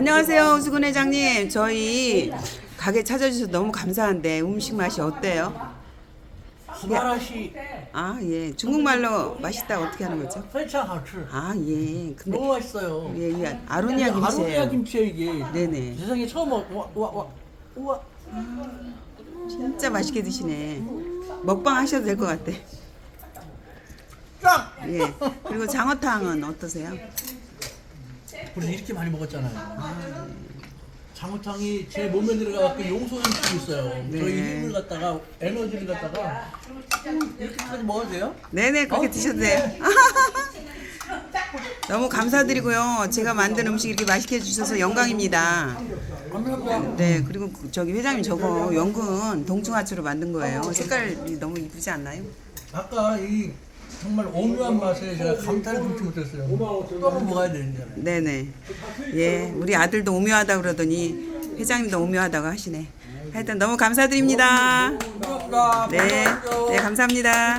안녕하세요, 우수근 회장님. 저희 가게 찾아주셔서 너무 감사한데 음식 맛이 어때요? 아, 예. 중국말로 맛있다 어떻게 하는 거죠? 아, 예. 근데 너무 맛있어요. 예, 이 아로니아 아로니아 김치예요. 이게. 네네. 세상에 처음 와와와 와. 진짜 맛있게 드시네. 먹방 하셔도 될 것 같아. 짱. 예. 그리고 장어탕은 어떠세요? 우리 이렇게 많이 먹었잖아요. 장어탕이 제 몸에 들어가서 용소음식이 있어요. 네. 저희 힘을 갖다가 에너지를 갖다가 이렇게까지 먹어도 돼요? 네네, 그렇게 드셔도 돼요. 너무 감사드리고요. 제가 만든 음식 이렇게 맛있게 해주셔서 영광입니다. 감사합니다. 네, 그리고 그- 저기 회장님 저거 연근 동충하초로 만든 거예요. 색깔이 너무 이쁘지 않나요? 아까 이 정말 오묘한 맛에 제가 감탄을 금치 못했어요. 또 한번 먹어야 되는데. 네네. 예, 우리 아들도 오묘하다 그러더니 회장님도 오묘하다고 하시네. 하여튼 너무 감사드립니다. 감사합니다. 네, 네 감사합니다.